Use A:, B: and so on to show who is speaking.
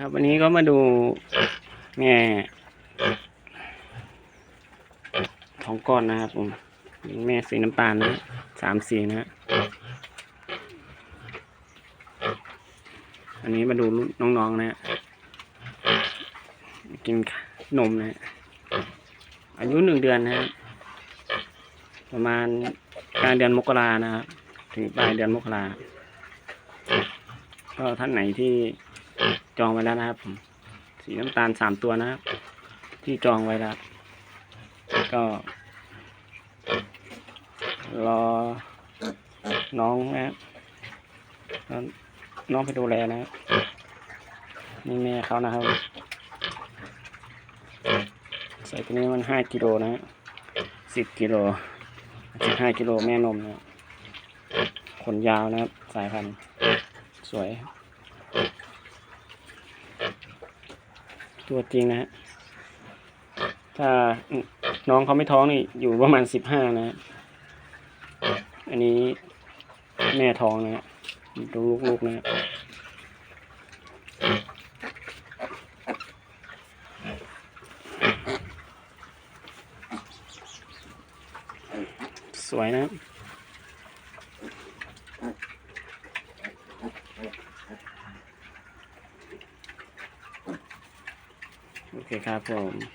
A: ครับวันนี้ก็มาดูแม่ทองก้อนนะครับผมแม่สีน้ำตาลนะสามสีนะฮะอันนี้มาดูน้องๆนะฮะกินนมนะฮะอายุหนึ่งเดือนนะฮะประมาณกลางเดือนมกรานะครับถึงปลายเดือนมกราก็ท่านไหนที่ จองไว้แล้วนะครับผมสีน้ำตาลสามตัวนะครับ ที่จองไว้แล้ว ก็ รอน้องนะครับน้องไปดูแลนะครับนี่แม่เขานะครับใส่ตัวนี้มันห้ากิโลนะฮะสิบกิโลสิบห้ากิโลแม่นมนะขนยาวนะครับ สายพันธุ์สวย ตัวจริงนะฮะ ถ้าน้องเขาไม่ท้องนี่อยู่ประมาณสิบห้านะอันนี้แม่ท้องนะฮะดูลูกๆนะฮะสวยนะ Okay, up um,